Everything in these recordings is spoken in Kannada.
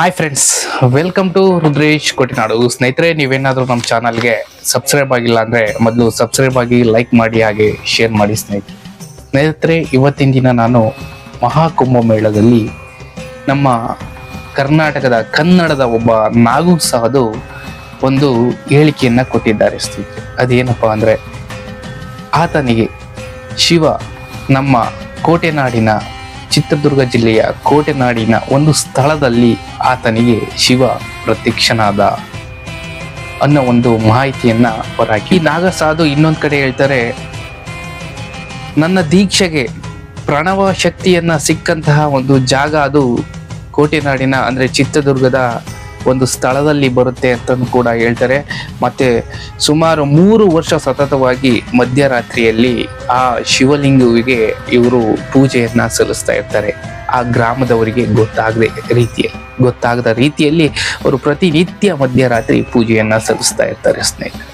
Hi friends welcome to Rudresh Kottinadu ಸ್ನೇಹಿತರೆ, ನೀವೇನಾದರೂ ನಮ್ಮ ಚಾನಲ್ಗೆ ಸಬ್ಸ್ಕ್ರೈಬ್ ಆಗಿಲ್ಲ ಅಂದರೆ ಮೊದಲು ಸಬ್ಸ್ಕ್ರೈಬ್ ಆಗಿ ಲೈಕ್ ಮಾಡಿ, ಹಾಗೆ ಶೇರ್ ಮಾಡಿ ಸ್ನೇಹಿತರೆ. ಸ್ನೇಹಿತರೆ, ಇವತ್ತಿನ ದಿನ ನಾನು ಮಹಾಕುಂಭಮೇಳದಲ್ಲಿ ನಮ್ಮ ಕರ್ನಾಟಕದ ಕನ್ನಡದ ಒಬ್ಬ ನಾಗು ಸಹದು ಒಂದು ಹೇಳಿಕೆಯನ್ನು ಕೊಟ್ಟಿದ್ದಾರೆ ಸ್ನೇಹಿತರೆ. ಅದೇನಪ್ಪ ಅಂದರೆ, ಆತನಿಗೆ ಶಿವ ನಮ್ಮ ಕೋಟೆನಾಡಿನ ಚಿತ್ರದುರ್ಗ ಜಿಲ್ಲೆಯ ಕೋಟೆನಾಡಿನ ಒಂದು ಸ್ಥಳದಲ್ಲಿ ಆತನಿಗೆ ಶಿವ ಪ್ರತ್ಯಕ್ಷನಾದ ಅನ್ನೋ ಒಂದು ಮಾಹಿತಿಯನ್ನ ಹೊರಹಾಕಿ. ನಾಗಸಾಧು ಇನ್ನೊಂದು ಕಡೆ ಹೇಳ್ತಾರೆ, ನನ್ನ ದೀಕ್ಷೆಗೆ ಪ್ರಣವ ಶಕ್ತಿಯನ್ನ ಸಿಕ್ಕಂತಹ ಒಂದು ಜಾಗ ಅದು ಕೋಟೆನಾಡಿನ, ಅಂದ್ರೆ ಚಿತ್ರದುರ್ಗದ ಒಂದು ಸ್ಥಳದಲ್ಲಿ ಬರುತ್ತೆ ಅಂತ ಕೂಡ ಹೇಳ್ತಾರೆ. ಮತ್ತೆ ಸುಮಾರು ಮೂರು ವರ್ಷ ಸತತವಾಗಿ ಮಧ್ಯರಾತ್ರಿಯಲ್ಲಿ ಆ ಶಿವಲಿಂಗುವಿಗೆ ಇವರು ಪೂಜೆಯನ್ನ ಸಲ್ಲಿಸ್ತಾ ಇರ್ತಾರೆ. ಆ ಗ್ರಾಮದವರಿಗೆ ಗೊತ್ತಾಗದೆ ರೀತಿಯಲ್ಲಿ, ಗೊತ್ತಾಗದ ರೀತಿಯಲ್ಲಿ ಅವರು ಪ್ರತಿನಿತ್ಯ ಮಧ್ಯರಾತ್ರಿ ಪೂಜೆಯನ್ನ ಸಲ್ಲಿಸ್ತಾ ಇರ್ತಾರೆ ಸ್ನೇಹಿತರೆ.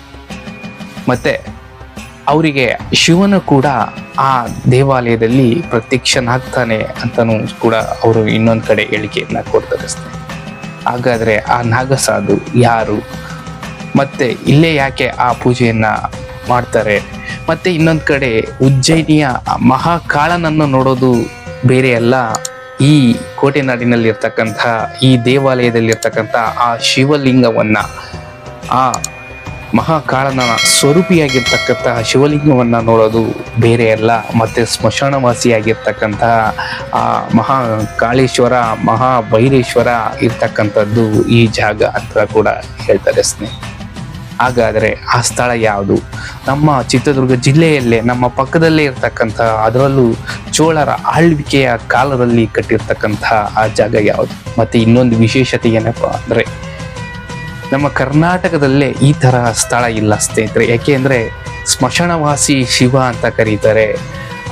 ಮತ್ತೆ ಅವರಿಗೆ ಶಿವನು ಕೂಡ ಆ ದೇವಾಲಯದಲ್ಲಿ ಪ್ರತ್ಯಕ್ಷನಾಗ್ತಾನೆ ಅಂತನೂ ಕೂಡ ಅವರು ಇನ್ನೊಂದು ಕಡೆ ಹೇಳಿಕೆಯನ್ನ ಕೊಡ್ತಾರೆ ಸ್ನೇಹಿತರೆ. ಹಾಗಾದ್ರೆ ಆ ನಾಗಸಾಧು ಯಾರು? ಮತ್ತೆ ಇಲ್ಲೇ ಯಾಕೆ ಆ ಪೂಜೆಯನ್ನ ಮಾಡ್ತಾರೆ? ಮತ್ತೆ ಇನ್ನೊಂದು ಕಡೆ ಉಜ್ಜಯಿನಿಯ ಮಹಾಕಾಳನನ್ನು ನೋಡೋದು ಬೇರೆ ಅಲ್ಲ. ಈ ಕೋಟೆನಾಡಿನಲ್ಲಿ ಇರ್ತಕ್ಕಂಥ ಈ ದೇವಾಲಯದಲ್ಲಿರ್ತಕ್ಕಂಥ ಆ ಶಿವಲಿಂಗವನ್ನ, ಆ ಮಹಾಕಾಳನ ಸ್ವರೂಪಿಯಾಗಿರ್ತಕ್ಕಂತಹ ಶಿವಲಿಂಗವನ್ನ ನೋಡೋದು ಬೇರೆ ಅಲ್ಲ, ಮತ್ತೆ ಸ್ಮಶಾನವಾಸಿಯಾಗಿರ್ತಕ್ಕಂತಹ ಆ ಮಹಾ ಕಾಳೇಶ್ವರ ಮಹಾ ಭೈರೇಶ್ವರ ಇರ್ತಕ್ಕಂಥದ್ದು ಈ ಜಾಗ ಅಂತ ಕೂಡ ಹೇಳ್ತಾರೆ ಸ್ನೇಹಿತರೆ ಹಾಗಾದರೆ ಆ ಸ್ಥಳ ಯಾವುದು? ನಮ್ಮ ಚಿತ್ರದುರ್ಗ ಜಿಲ್ಲೆಯಲ್ಲೇ, ನಮ್ಮ ಪಕ್ಕದಲ್ಲೇ ಇರ್ತಕ್ಕಂಥ, ಅದರಲ್ಲೂ ಚೋಳರ ಆಳ್ವಿಕೆಯ ಕಾಲದಲ್ಲಿ ಕಟ್ಟಿರ್ತಕ್ಕಂತಹ ಆ ಜಾಗ ಯಾವುದು? ಮತ್ತೆ ಇನ್ನೊಂದು ವಿಶೇಷತೆ ಏನಪ್ಪಾ ಅಂದ್ರೆ ನಮ್ಮ ಕರ್ನಾಟಕದಲ್ಲೇ ಈ ತರ ಸ್ಥಳ ಇಲ್ಲ ಸ್ನೇಹಿತರೆ. ಯಾಕೆ ಅಂದ್ರೆ ಸ್ಮಶಾನವಾಸಿ ಶಿವ ಅಂತ ಕರೀತಾರೆ.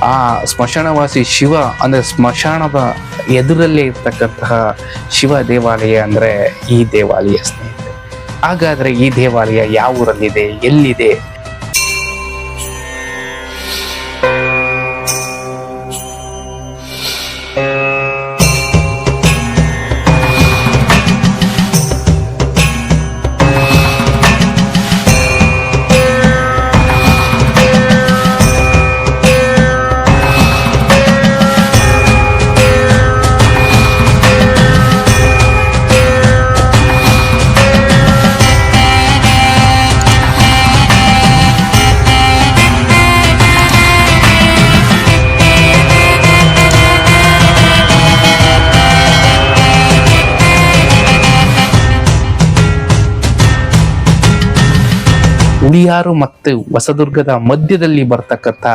ಆ ಸ್ಮಶಾನವಾಸಿ ಶಿವ ಅಂದ್ರೆ ಸ್ಮಶಾನದ ಎದುರಲ್ಲೇ ಇರ್ತಕ್ಕಂತಹ ಶಿವ ದೇವಾಲಯ ಅಂದ್ರೆ ಈ ದೇವಾಲಯ ಸ್ನೇಹಿತರೆ. ಹಾಗಾದ್ರೆ ಈ ದೇವಾಲಯ ಯಾವ ಊರಲ್ಲಿದೆ? ಎಲ್ಲಿದೆ? ಉಳಿಯಾರು ಮತ್ತು ಹೊಸದುರ್ಗದ ಮಧ್ಯದಲ್ಲಿ ಬರ್ತಕ್ಕಂಥ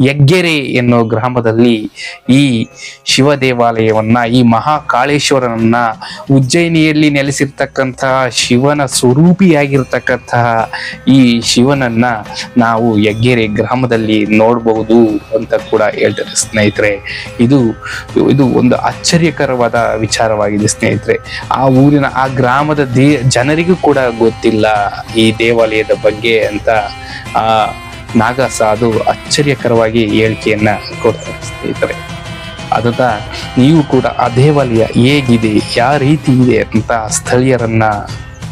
ಯಗ್ಗೆರೆ ಎನ್ನುವ ಗ್ರಾಮದಲ್ಲಿ ಈ ಶಿವ ದೇವಾಲಯವನ್ನ ಈ ಮಹಾಕಾಳೇಶ್ವರನನ್ನ ಉಜ್ಜಯಿನಿಯಲ್ಲಿ ನೆಲೆಸಿರ್ತಕ್ಕಂತಹ ಶಿವನ ಸ್ವರೂಪಿಯಾಗಿರ್ತಕ್ಕಂತಹ ಈ ಶಿವನನ್ನ ನಾವು ಯಗ್ಗೆರೆ ಗ್ರಾಮದಲ್ಲಿ ನೋಡಬಹುದು ಅಂತ ಕೂಡ ಹೇಳ್ತಾರೆ ಸ್ನೇಹಿತರೆ. ಇದು ಇದು ಒಂದು ಆಶ್ಚರ್ಯಕರವಾದ ವಿಚಾರವಾಗಿದೆ ಸ್ನೇಹಿತರೆ. ಆ ಊರಿನ, ಆ ಗ್ರಾಮದ ದೇ, ಜನರಿಗೂ ಕೂಡ ಗೊತ್ತಿಲ್ಲ ಈ ದೇವಾಲಯದ ಬಗ್ಗೆ ಅಂತ. ಆ ನಾಗ ಸಾಧು ಆಶ್ಚರ್ಯಕರವಾಗಿ ಹೇಳಿಕೆಯನ್ನ ಕೊಡ್ತಾರೆ ಸ್ನೇಹಿತರೆ ಅದದ ನೀವು ಕೂಡ ಆ ದೇವಾಲಯ ಹೇಗಿದೆ ಯಾವ ರೀತಿ ಇದೆ ಅಂತ ಸ್ಥಳೀಯರನ್ನ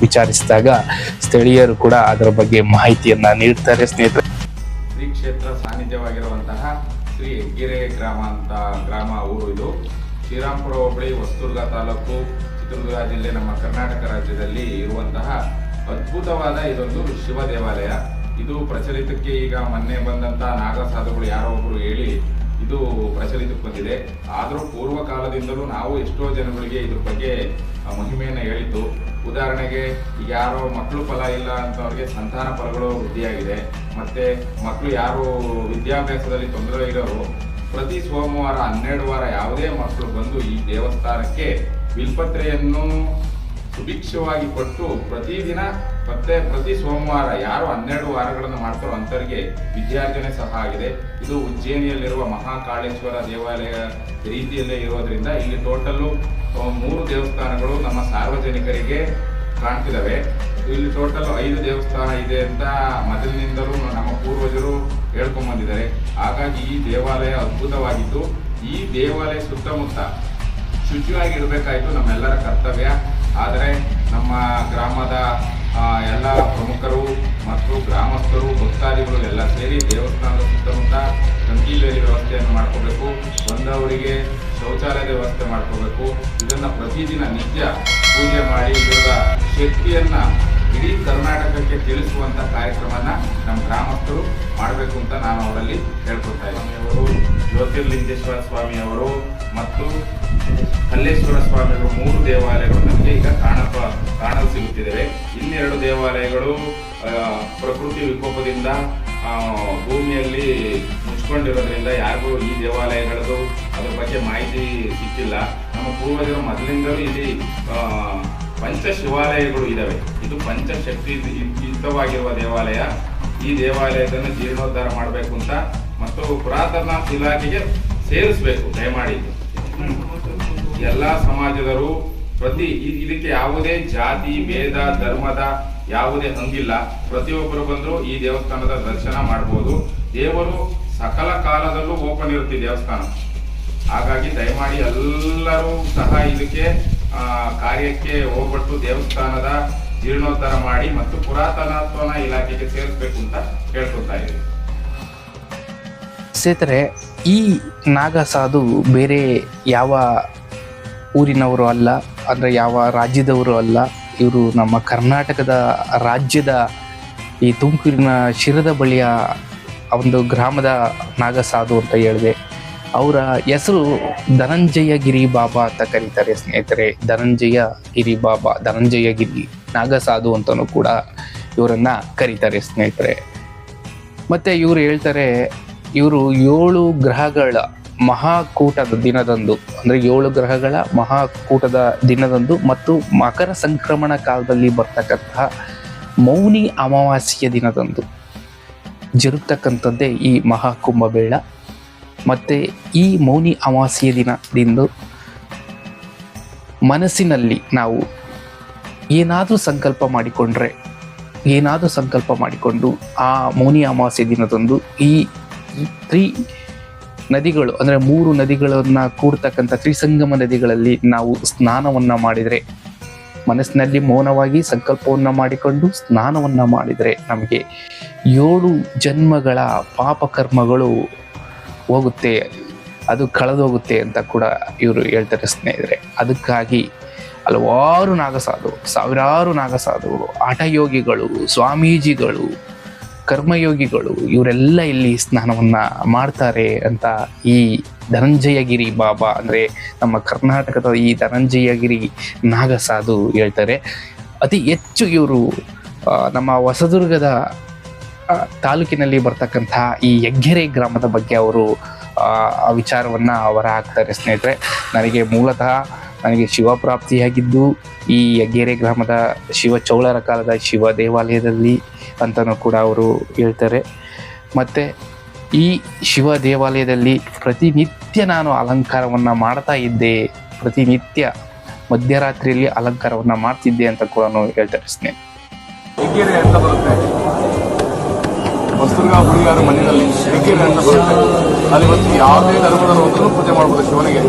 ವಿಚಾರಿಸಿದಾಗ ಸ್ಥಳೀಯರು ಕೂಡ ಅದರ ಬಗ್ಗೆ ಮಾಹಿತಿಯನ್ನ ನೀಡ್ತಾರೆ ಸ್ನೇಹಿತರೆ. ಶ್ರೀ ಕ್ಷೇತ್ರ ಸಾನ್ನಿಧ್ಯವಾಗಿರುವಂತಹ ಶ್ರೀ ಹೆಗ್ಗೆರೆ ಗ್ರಾಮ ಅಂತ ಗ್ರಾಮ ಊರು ಇದು. ಶ್ರೀರಾಮ್ಪುರ ಹೋಬಳಿ, ಹೊಸದುರ್ಗ ತಾಲೂಕು, ಚಿತ್ರದುರ್ಗ ಜಿಲ್ಲೆ, ನಮ್ಮ ಕರ್ನಾಟಕ ರಾಜ್ಯದಲ್ಲಿ ಇರುವಂತಹ ಅದ್ಭುತವಾದ ಇದೊಂದು ಶಿವ ದೇವಾಲಯ. ಇದು ಪ್ರಚಲಿತಕ್ಕೆ ಈಗ ಮೊನ್ನೆ ಬಂದಂತ ನಾಗ ಸಾಧುಗಳು ಯಾರೋ ಒಬ್ರು ಹೇಳಿ ಇದು ಪ್ರಚಲಿತಕ್ಕೆ ಬಂದಿದೆ. ಆದರೂ ಪೂರ್ವ ಕಾಲದಿಂದಲೂ ನಾವು ಎಷ್ಟೋ ಜನಗಳಿಗೆ ಇದ್ರ ಬಗ್ಗೆ ಮಹಿಮೆಯನ್ನು ಹೇಳಿದ್ದು. ಉದಾಹರಣೆಗೆ ಯಾರೋ ಮಕ್ಕಳು ಫಲ ಇಲ್ಲ ಅಂತ ಅವ್ರಿಗೆ ಸಂತಾನ ಫಲಗಳು ವೃದ್ಧಿಯಾಗಿದೆ. ಮತ್ತೆ ಮಕ್ಕಳು ಯಾರು ವಿದ್ಯಾಭ್ಯಾಸದಲ್ಲಿ ತೊಂದರೆ ಇರೋರು, ಪ್ರತಿ ಸೋಮವಾರ ಹನ್ನೆರಡು ವಾರ ಯಾವುದೇ ಮಕ್ಕಳು ಬಂದು ಈ ದೇವಸ್ಥಾನಕ್ಕೆ ಬಿಲ್ಪತ್ರೆಯನ್ನು ಸುಭಿಕ್ಷವಾಗಿ ಕೊಟ್ಟು ಪ್ರತಿದಿನ, ಮತ್ತೆ ಪ್ರತಿ ಸೋಮವಾರ ಯಾರು ಹನ್ನೆರಡು ವಾರಗಳನ್ನು ಮಾಡ್ತಾರೋ ಅಂಥವ್ರಿಗೆ ವಿದ್ಯಾರ್ಜನೆ ಸಹ ಆಗಿದೆ. ಇದು ಉಜ್ಜಯಿನಿಯಲ್ಲಿರುವ ಮಹಾಕಾಳೇಶ್ವರ ದೇವಾಲಯ ರೀತಿಯಲ್ಲೇ ಇರೋದ್ರಿಂದ ಇಲ್ಲಿ ಟೋಟಲ್ಲು ಮೂರು ದೇವಸ್ಥಾನಗಳು ನಮ್ಮ ಸಾರ್ವಜನಿಕರಿಗೆ ಕಾಣ್ತಿದ್ದಾವೆ ಇಲ್ಲಿ ಟೋಟಲ್ ಐದು ದೇವಸ್ಥಾನ ಇದೆ ಅಂತ ಮೊದಲಿನಿಂದಲೂ ನಮ್ಮ ಪೂರ್ವಜರು ಹೇಳ್ಕೊಂಬಂದಿದ್ದಾರೆ. ಹಾಗಾಗಿ ಈ ದೇವಾಲಯ ಅದ್ಭುತವಾಗಿದ್ದು, ಈ ದೇವಾಲಯ ಸುತ್ತಮುತ್ತ ಶುಚಿಯಾಗಿ ಇಡಬೇಕಾಯ್ತು ನಮ್ಮೆಲ್ಲರ ಕರ್ತವ್ಯ. ಆದರೆ ನಮ್ಮ ಗ್ರಾಮದ ಎಲ್ಲ ಪ್ರಮುಖರು ಮತ್ತು ಗ್ರಾಮಸ್ಥರು, ಭಕ್ತಾದಿಗಳು ಎಲ್ಲ ಸೇರಿ ದೇವಸ್ಥಾನದ ಸುತ್ತಮುತ್ತ ಕಂಕೀಲೇರಿ ವ್ಯವಸ್ಥೆಯನ್ನು ಮಾಡ್ಕೋಬೇಕು. ಬಂದವರಿಗೆ ಶೌಚಾಲಯದ ವ್ಯವಸ್ಥೆ ಮಾಡ್ಕೋಬೇಕು. ಇದನ್ನು ಪ್ರತಿದಿನ ನಿತ್ಯ ಪೂಜೆ ಮಾಡಿ, ಇದರ ಶಕ್ತಿಯನ್ನ ಇಡೀ ಕರ್ನಾಟಕಕ್ಕೆ ತಿಳಿಸುವಂತ ಕಾರ್ಯಕ್ರಮನ ನಮ್ಮ ಗ್ರಾಮಸ್ಥರು ಮಾಡಬೇಕು ಅಂತ ನಾನು ಅವರಲ್ಲಿ ಹೇಳ್ಕೊಡ್ತಾ ಇದ್ದೀನಿ. ಅವರು ಜ್ಯೋತಿರ್ಲಿಂಗೇಶ್ವರ ಸ್ವಾಮಿಯವರು ಮತ್ತು ಕಲ್ಲೇಶ್ವರ ಸ್ವಾಮಿಗಳು ಮೂರು ದೇವಾಲಯಗಳು ನಮಗೆ ಈಗ ಕಾಣ ಕಾಣಲು ಸಿಗುತ್ತಿದ್ದಾರೆ ಇನ್ನೆರಡು ದೇವಾಲಯಗಳು ಪ್ರಕೃತಿ ವಿಕೋಪದಿಂದ ಭೂಮಿಯಲ್ಲಿ ಮುಚ್ಕೊಂಡಿರೋದ್ರಿಂದ ಯಾರಿಗೂ ಈ ದೇವಾಲಯಗಳದ್ದು ಅದ್ರ ಬಗ್ಗೆ ಮಾಹಿತಿ ಸಿಕ್ಕಿಲ್ಲ. ನಮ್ಮ ಪೂರ್ವಜರು ಮೊದಲಿಂದಲೂ ಇಲ್ಲಿ ಪಂಚ ಶಿವಾಲಯಗಳು ಇದಾವೆ. ಇದು ಪಂಚಶಕ್ತಿ ಯುಕ್ತವಾಗಿರುವ ದೇವಾಲಯ. ಈ ದೇವಾಲಯದನ್ನು ಜೀರ್ಣೋದ್ಧಾರ ಮಾಡಬೇಕು ಅಂತ ಮತ್ತು ಪುರಾತನ ಇಲಾಖೆಗೆ ಸೇರಿಸಬೇಕು, ದಯಮಾಡಿ. ಎಲ್ಲ ಸಮಾಜದರು ಪ್ರತಿ ಇದಕ್ಕೆ ಯಾವುದೇ ಜಾತಿ, ಭೇದ, ಧರ್ಮದ ಯಾವುದೇ ಹಂಗಿಲ್ಲ. ಪ್ರತಿಯೊಬ್ಬರು ಬಂದರೂ ಈ ದೇವಸ್ಥಾನದ ದರ್ಶನ ಮಾಡಬಹುದು ದೇವರು ಸಕಲ ಕಾಲದಲ್ಲೂ ಓಪನ್ ಇರುತ್ತೆ ದೇವಸ್ಥಾನ. ಹಾಗಾಗಿ ದಯಮಾಡಿ ಎಲ್ಲರೂ ಸಹ ಇದಕ್ಕೆ ಕಾರ್ಯಕ್ಕೆ ಹೋಗ್ಬಿಟ್ಟು ದೇವಸ್ಥಾನದ ಜೀರ್ಣೋದ್ಧಾರ ಮಾಡಿ ಮತ್ತು ಪುರಾತನತ್ವನ ಇಲಾಖೆಗೆ ಸೇರಿಸಬೇಕು ಅಂತ ಕೇಳ್ಕೊತಾ ಇದ್ದೀವಿ. ಸ್ನೇಹಿತರೆ, ಈ ನಾಗಸಾಧು ಬೇರೆ ಯಾವ ಊರಿನವರು ಅಲ್ಲ, ಅಂದರೆ ಯಾವ ರಾಜ್ಯದವರು ಅಲ್ಲ, ಇವರು ನಮ್ಮ ಕರ್ನಾಟಕದ ರಾಜ್ಯದ ಈ ತುಮಕೂರಿನ ಶಿರದ ಬಳಿಯ ಒಂದು ಗ್ರಾಮದ ನಾಗಸಾಧು ಅಂತ ಹೇಳಿದೆ. ಅವರ ಹೆಸರು ಧನಂಜಯ ಗಿರಿ ಬಾಬಾ ಅಂತ ಕರೀತಾರೆ ಸ್ನೇಹಿತರೆ. ಧನಂಜಯ ಗಿರಿ ಬಾಬಾ ಧನಂಜಯ ಗಿರಿ ನಾಗಸಾಧು ಅಂತಲೂ ಕೂಡ ಇವರನ್ನ ಕರೀತಾರೆ ಸ್ನೇಹಿತರೆ. ಮತ್ತೆ ಇವರು ಹೇಳ್ತಾರೆ, ಇವರು ಏಳು ಗ್ರಹಗಳ ಮಹಾಕೂಟದ ದಿನದಂದು, ಅಂದ್ರೆ ಏಳು ಗ್ರಹಗಳ ಮಹಾಕೂಟದ ದಿನದಂದು ಮತ್ತು ಮಕರ ಸಂಕ್ರಮಣ ಕಾಲದಲ್ಲಿ ಬರ್ತಕ್ಕಂತಹ ಮೌನಿ ಅಮಾವಾಸ್ಯ ದಿನದಂದು ಜರುಗ್ತಕ್ಕಂಥದ್ದೇ ಈ ಮಹಾಕುಂಭಮೇಳ. ಮತ್ತೆ ಈ ಮೌನಿ ಅಮಾವಾಸ್ಯೆಯ ದಿನದಿಂದ ಮನಸ್ಸಿನಲ್ಲಿ ನಾವು ಏನಾದರೂ ಸಂಕಲ್ಪ ಮಾಡಿಕೊಂಡ್ರೆ, ಏನಾದರೂ ಸಂಕಲ್ಪ ಮಾಡಿಕೊಂಡು ಆ ಮೌನಿ ಅಮಾವಾಸ್ಯೆ ದಿನದಂದು ಈ ತ್ರೀ ನದಿಗಳು, ಅಂದರೆ ಮೂರು ನದಿಗಳನ್ನು ಕೂಡ್ತಕ್ಕಂಥ ತ್ರಿಸಂಗಮ ನದಿಗಳಲ್ಲಿ ನಾವು ಸ್ನಾನವನ್ನು ಮಾಡಿದರೆ, ಮನಸ್ಸಿನಲ್ಲಿ ಮೌನವಾಗಿ ಸಂಕಲ್ಪವನ್ನು ಮಾಡಿಕೊಂಡು ಸ್ನಾನವನ್ನು ಮಾಡಿದರೆ ನಮಗೆ ಏಳು ಜನ್ಮಗಳ ಪಾಪಕರ್ಮಗಳು ಹೋಗುತ್ತೆ, ಅದು ಕಳೆದೋಗುತ್ತೆ ಅಂತ ಕೂಡ ಇವರು ಹೇಳ್ತಾರೆ ಸ್ನೇಹಿತರೆ. ಅದಕ್ಕಾಗಿ ಹಲವಾರು ನಾಗಸಾಧು ಸಾವಿರಾರು ನಾಗಸಾಧುಗಳು ಹಠಯೋಗಿಗಳು ಸ್ವಾಮೀಜಿಗಳು, ಕರ್ಮಯೋಗಿಗಳು ಇವರೆಲ್ಲ ಇಲ್ಲಿ ಸ್ನಾನವನ್ನು ಮಾಡ್ತಾರೆ ಅಂತ ಈ ಧನಂಜಯಗಿರಿ ಬಾಬಾ ಅಂದರೆ ನಮ್ಮ ಕರ್ನಾಟಕದ ಈ ಧನಂಜಯಗಿರಿ ನಾಗಸಾಧು ಹೇಳ್ತಾರೆ. ಅತಿ ಹೆಚ್ಚು ಇವರು ನಮ್ಮ ಹೊಸದುರ್ಗದ ತಾಲೂಕಿನಲ್ಲಿ ಬರ್ತಕ್ಕಂತಹ ಈ ಯಗ್ಗೆರೆ ಗ್ರಾಮದ ಬಗ್ಗೆ ಅವರು, ಆ ವಿಚಾರವನ್ನ ಅವರ ಹಾಕ್ತಾರೆ ಸ್ನೇಹಿತರೆ. ನನಗೆ ಮೂಲತಃ ನನಗೆ ಶಿವಪ್ರಾಪ್ತಿಯಾಗಿದ್ದು ಈ ಯಗ್ಗೆರೆ ಗ್ರಾಮದ ಶಿವ ಚೌಳರ ಕಾಲದ ಶಿವ ದೇವಾಲಯದಲ್ಲಿ ಅಂತಲೂ ಕೂಡ ಅವರು ಹೇಳ್ತಾರೆ. ಮತ್ತು ಈ ಶಿವ ದೇವಾಲಯದಲ್ಲಿ ಪ್ರತಿನಿತ್ಯ ನಾನು ಅಲಂಕಾರವನ್ನು ಮಾಡ್ತಾ ಇದ್ದೆ, ಪ್ರತಿನಿತ್ಯ ಮಧ್ಯರಾತ್ರಿಯಲ್ಲಿ ಅಲಂಕಾರವನ್ನು ಮಾಡ್ತಿದ್ದೆ ಅಂತ ಕೂಡ ಹೇಳ್ತಾರೆ ಸ್ನೇಹಿತರೆ. ಹೊಸದುರ್ಗ ಹುಳಿಯಾರ ಹೆಗ್ಗೆರೆ ಅಂತ ಬರುತ್ತೆ ಅಲ್ಲಿ ಬಂದು ಯಾವುದೇ ಧರ್ಮದಲ್ಲಿ ಒಂದನ್ನು ಪೂಜೆ ಮಾಡಬಹುದು ಶಿವನಿಗೆ.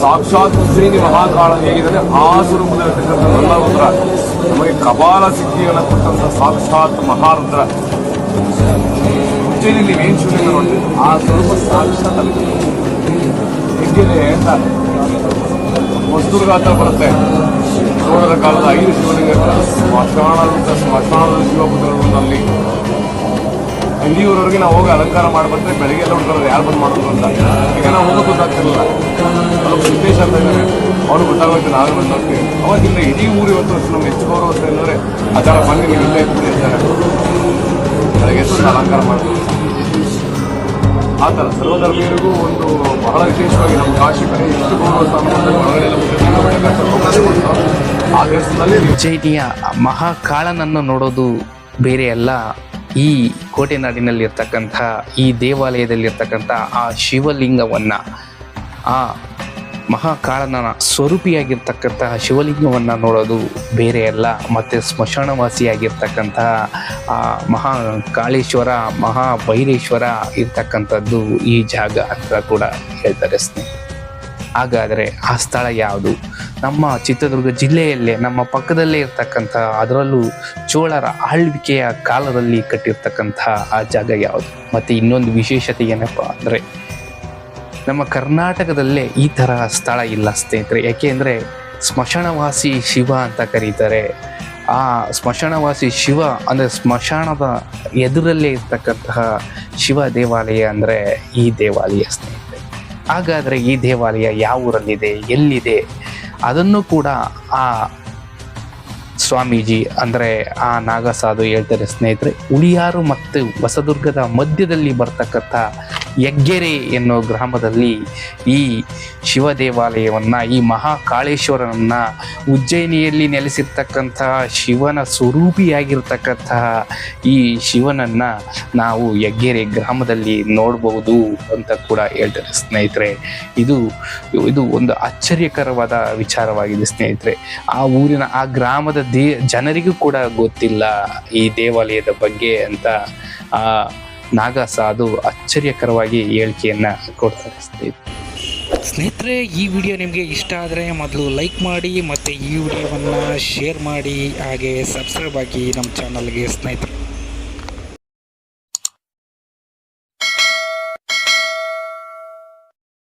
ಸಾಕ್ಷಾತ್ ಶ್ರೀನಿ ಮಹಾಕಾಳ ಹೇಗಿದ್ದಾರೆ ಆ ಸ್ವರೂಪದಲ್ಲಿರ್ತಕ್ಕಂಥ ನನ್ನ ರುದ್ರ ನಮಗೆ ಕಪಾಲ ಸಿದ್ಧಿಯನ್ನು ಕೊಟ್ಟಂತ ಸಾಕ್ಷಾತ್ ಮಹಾರುದ್ರ. ಉಜ್ಜಯಿನಿ ನೀವೇನು ಶಿವಲಿಂಗ ನೋಡಿ ಆ ಸ್ವರೂಪ ಸಾಕ್ಷಾತ್ ಅಲ್ಲಿ ಹೆಗ್ಗೆರೆ ಅಂತ. ಹೊಸದುರ್ಗ ಬರುತ್ತೆ. ಚೋಳರ ಕಾಲದ ಐದು ಶಿವಲಿಂಗಗಳ ಸ್ಮಶಾನದ ಸ್ಮಶಾನದ ಶಿವಪುತ್ರಗಳಲ್ಲಿ ಇಲ್ಲಿಯವರೆಗೆ ನಾವು ಹೋಗಿ ಅಲಂಕಾರ ಮಾಡಿ ಬೆಳಿಗ್ಗೆ ಎಲ್ಲ ಹುಡ್ತಾರೆ ಯಾರು ಬಂದು ಮಾಡೋದು ಅಂತ. ಈಗ ನಾವು ಹೋಗೋದು ಗೊತ್ತಾಗ್ತಿರಲಿಲ್ಲ. ಅದು ಸಿದ್ದೇಶ್ ಅಂತ ಇದ್ದಾರೆ ಅವ್ರು ಗೊತ್ತಾಗುತ್ತೆ ನಾವು ಬಂದು ಅವಾಗಿಂದ ಇಡೀ ಊರು ಇವತ್ತು ನಮ್ಗೆ ಹೆಚ್ಚು ಗೌರವ ಅಂತ ಏನಂದ್ರೆ ಅದರ ನೀವು ಇಲ್ಲೇ ಇಟ್ಬಿಡಿ ಅಂತಾರೆ ಬೆಳಗ್ಗೆ ಎಷ್ಟು ಅಲಂಕಾರ ಮಾಡ್ತೀವಿ ಆ ಥರ ಸರ್ವಧರ್ಮೀಯರಿಗೂ ಒಂದು ಬಹಳ ವಿಶೇಷವಾಗಿ ನಮ್ಮ ಕಾಶಿ ಕಡೆ ಎಷ್ಟು ಗೌರವ ಸ್ಥಾನದಲ್ಲಿ ಒಳಗಡೆ ಎಲ್ಲ ಉಜ್ಜಯಿನಿಯ ಮಹಾಕಾಳನನ್ನು ನೋಡೋದು ಬೇರೆ ಅಲ್ಲ. ಈ ಕೋಟೆನಾಡಿನಲ್ಲಿರ್ತಕ್ಕಂಥ, ಈ ದೇವಾಲಯದಲ್ಲಿರ್ತಕ್ಕಂಥ ಆ ಶಿವಲಿಂಗವನ್ನ, ಆ ಮಹಾಕಾಳನ ಸ್ವರೂಪಿಯಾಗಿರ್ತಕ್ಕಂತಹ ಶಿವಲಿಂಗವನ್ನ ನೋಡೋದು ಬೇರೆ ಅಲ್ಲ. ಮತ್ತೆ ಸ್ಮಶಾನವಾಸಿಯಾಗಿರ್ತಕ್ಕಂತಹ ಆ ಮಹಾ ಕಾಳೇಶ್ವರ ಮಹಾ ಭೈರೇಶ್ವರ ಇರ್ತಕ್ಕಂಥದ್ದು ಈ ಜಾಗ ಅಂತ ಕೂಡ ಹೇಳ್ತಾರೆ ಸ್ನೇಹಿತರೆ. ಹಾಗಾದರೆ ಆ ಸ್ಥಳ ಯಾವುದು? ನಮ್ಮ ಚಿತ್ರದುರ್ಗ ಜಿಲ್ಲೆಯಲ್ಲೇ, ನಮ್ಮ ಪಕ್ಕದಲ್ಲೇ ಇರ್ತಕ್ಕಂಥ, ಅದರಲ್ಲೂ ಚೋಳರ ಆಳ್ವಿಕೆಯ ಕಾಲದಲ್ಲಿ ಕಟ್ಟಿರ್ತಕ್ಕಂಥ ಆ ಜಾಗ ಯಾವುದು? ಮತ್ತು ಇನ್ನೊಂದು ವಿಶೇಷತೆ ಏನಪ್ಪ ಅಂದರೆ, ನಮ್ಮ ಕರ್ನಾಟಕದಲ್ಲೇ ಈ ಥರ ಸ್ಥಳ ಇಲ್ಲ ಸ್ನೇಹಿತರೆ. ಯಾಕೆ ಅಂದರೆ, ಸ್ಮಶಾನವಾಸಿ ಶಿವ ಅಂತ ಕರೀತಾರೆ. ಆ ಸ್ಮಶಾನವಾಸಿ ಶಿವ, ಅಂದರೆ ಸ್ಮಶಾನದ ಎದುರಲ್ಲೇ ಇರ್ತಕ್ಕಂತಹ ಶಿವ ದೇವಾಲಯ ಅಂದರೆ ಈ ದೇವಾಲಯ ಸ್ನೇಹಿತರೆ. ಹಾಗಾದರೆ ಈ ದೇವಾಲಯ ಯಾವ ಊರಲ್ಲಿದೆ, ಎಲ್ಲಿದೆ? ಅದನ್ನು ಕೂಡ ಆ ಸ್ವಾಮೀಜಿ, ಅಂದರೆ ಆ ನಾಗಸಾಧು ಹೇಳ್ತಾರೆ ಸ್ನೇಹಿತರೆ, ಉಳಿಯಾರು ಮತ್ತು ಹೊಸದುರ್ಗದ ಮಧ್ಯದಲ್ಲಿ ಬರ್ತಕ್ಕಂಥ ಯಗ್ಗೆರೆ ಎನ್ನುವ ಗ್ರಾಮದಲ್ಲಿ ಈ ಶಿವ ದೇವಾಲಯವನ್ನು ಈ ಮಹಾಕಾಳೇಶ್ವರನನ್ನ ಉಜ್ಜಯಿನಿಯಲ್ಲಿ ನೆಲೆಸಿರ್ತಕ್ಕಂತಹ ಶಿವನ ಸ್ವರೂಪಿಯಾಗಿರ್ತಕ್ಕಂತಹ ಈ ಶಿವನನ್ನ ನಾವು ಯಗ್ಗೆರೆ ಗ್ರಾಮದಲ್ಲಿ ನೋಡಬಹುದು ಅಂತ ಕೂಡ ಹೇಳ್ತಾರೆ ಸ್ನೇಹಿತರೆ. ಇದು ಇದು ಒಂದು ಆಶ್ಚರ್ಯಕರವಾದ ವಿಚಾರವಾಗಿದೆ ಸ್ನೇಹಿತರೆ. ಆ ಊರಿನ, ಆ ಗ್ರಾಮದ ದೇ, ಜನರಿಗೂ ಕೂಡ ಗೊತ್ತಿಲ್ಲ ಈ ದೇವಾಲಯದ ಬಗ್ಗೆ ಅಂತ. ಆ ನಾಗ ಸಾಧು ಆಶ್ಚರ್ಯಕರವಾಗಿ ಹೇಳಿಕೆಯನ್ನ ಕೊಡ್ತಾರೆ. ಸ್ನೇಹಿತರೆ ಸ್ನೇಹಿತರೆ ಈ ವಿಡಿಯೋ ನಿಮಗೆ ಇಷ್ಟ ಆದರೆ ಮೊದಲು ಲೈಕ್ ಮಾಡಿ ಮತ್ತು ಈ ವಿಡಿಯೋವನ್ನು ಶೇರ್ ಮಾಡಿ, ಹಾಗೆ ಸಬ್ಸ್ಕ್ರೈಬ್ ಆಗಿ ನಮ್ಮ ಚಾನಲ್ಗೆ ಸ್ನೇಹಿತರೆ.